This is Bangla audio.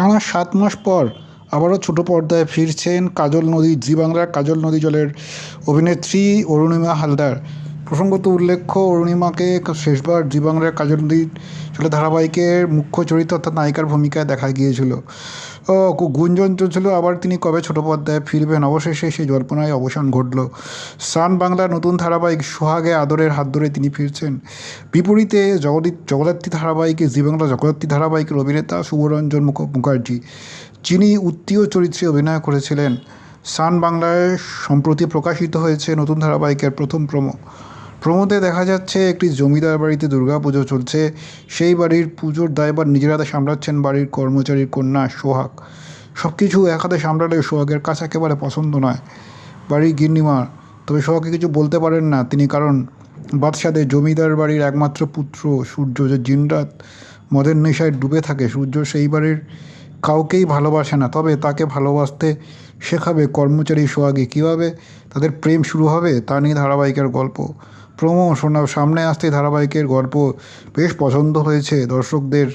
মাস সাত মাস পর আবারও ছোট পর্দায় ফিরছেন কাজল নদী, জি বাংলার কাজল নদী জলের অভিনেত্রী অরুণিমা হালদার। প্রসঙ্গত উল্লেখ্য, অরুণিমাকে শেষবার জি বাংলার কাজল নদী জলের ধারাবাহিকের মুখ্য চরিত্র অর্থাৎ নায়িকার ভূমিকায় দেখা গিয়েছিল। গুঞ্জন চলছিল, আবার তিনি কবে ছোটো পর্দায় ফিরবেন? অবশেষে সেই জল্পনায় অবসান ঘটল। সান বাংলার নতুন ধারাবাহিক সোহাগে আদরের হাত ধরে তিনি ফিরছেন। বিপরীতে জগদীপ জগদ্ধাত্রী ধারাবাহিকে জি বাংলা জগদ্ধাত্রী ধারাবাহিকের অভিনেতা শুভরঞ্জন মুখ, মুখার্জি, যিনি উত্তীয় চরিত্রে অভিনয় করেছিলেন। সান বাংলায় সম্প্রতি প্রকাশিত হয়েছে নতুন ধারাবাহিকের প্রথম প্রোমো। প্রমোতে দেখা যাচ্ছে একটি জমিদার বাড়িতে দুর্গাপুজো চলছে। সেই বাড়ির পুজোর দায়ভার নিজের হাতে সামলাচ্ছেন বাড়ির কর্মচারীর কন্যা সোহাগ। সব কিছু এক হাতে সামলালে সোহাগের কাছে একেবারে পছন্দ নয়। বাড়ির গিন্নিমার তবে সোহাগকে কিছু বলতে পারেন না। তিনি কারণ, বাদশাদের জমিদার বাড়ির একমাত্র পুত্র সূর্য যে দিনরাত মদের নেশায় ডুবে থাকে, সূর্য সেই বাড়ির কাউকেই ভালোবাসে না। তবে তাকে ভালোবাসতে শেখাবে কর্মচারী সোহাগে। কীভাবে তাদের প্রেম শুরু হবে, তা নিয়ে ধারাবাহিকের গল্প। প্রমো শোনা সামনে আসতে ধারাবাহিকের গল্প বেশ পছন্দ হয়েছে দর্শকদের।